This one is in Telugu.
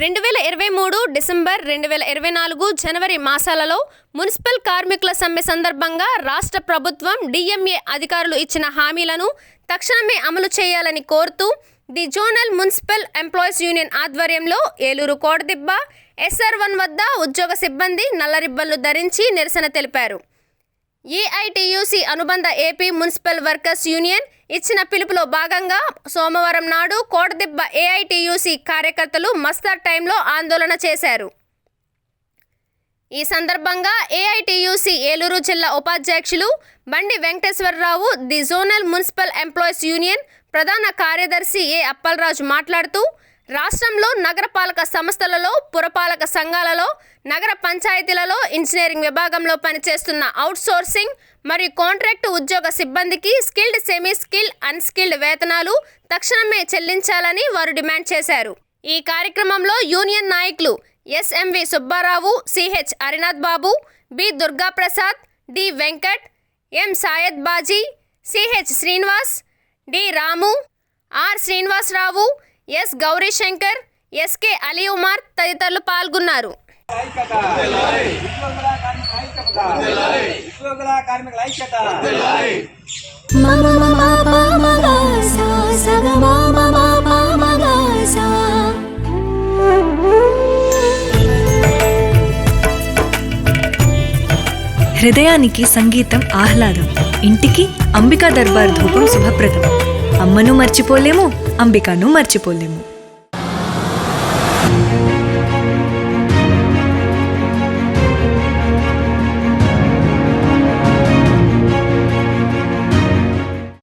రెండు వేల ఇరవై మూడు డిసెంబర్ రెండు వేల ఇరవై నాలుగు జనవరి మాసాలలో మున్సిపల్ కార్మికుల సమ్మె సందర్భంగా రాష్ట్ర ప్రభుత్వం డిఎంఏ అధికారులు ఇచ్చిన హామీలను తక్షణమే అమలు చేయాలని కోరుతూ the zonal municipal employees union ఆధ్వర్యంలో ఏలూరు కోటదిబ్బ ఎస్ఆర్ వన్ వద్ద ఉద్యోగ సిబ్బంది నల్లరిబ్బలు ధరించి నిరసన తెలిపారు. ఏఐటియుసి అనుబంధ ఏపీ మున్సిపల్ వర్కర్స్ యూనియన్ ఇచ్చిన పిలుపులో భాగంగా సోమవారం నాడు కోటదిబ్బ ఏఐటియుసి కార్యకర్తలు మస్తార్ టైంలో ఆందోళన చేశారు. ఈ సందర్భంగా ఏఐటియుసి ఏలూరు జిల్లా ఉపాధ్యక్షులు Bandi Venkateswararao the zonal municipal employees union ప్రధాన కార్యదర్శి ఏ అప్పలరాజు మాట్లాడుతూ రాష్ట్రంలో నగరపాలక సంస్థలలో పురపాలక సంఘాలలో నగర పంచాయతీలలో ఇంజనీరింగ్ విభాగంలో పనిచేస్తున్న అవుట్సోర్సింగ్ మరియు కాంట్రాక్టు ఉద్యోగ సిబ్బందికి స్కిల్డ్ సెమీ స్కిల్ అన్స్కిల్డ్ వేతనాలు తక్షణమే చెల్లించాలని వారు డిమాండ్ చేశారు. ఈ కార్యక్రమంలో యూనియన్ నాయకులు SMV Subbarao CH Harinath Babu B Durgaprasad D Venkat M Sayad Baji CH Srinivas D Ramu R Srinivasarao S Gourishankar SK Ali Umar తదితరులు పాల్గొన్నారు. హృదయానికి సంగీతం ఆహ్లాదం ఇంటికి అంబికా దర్బార్ ధూపం శుభప్రదం. అమ్మను మర్చిపోలేము అంబికను మర్చిపోలేము.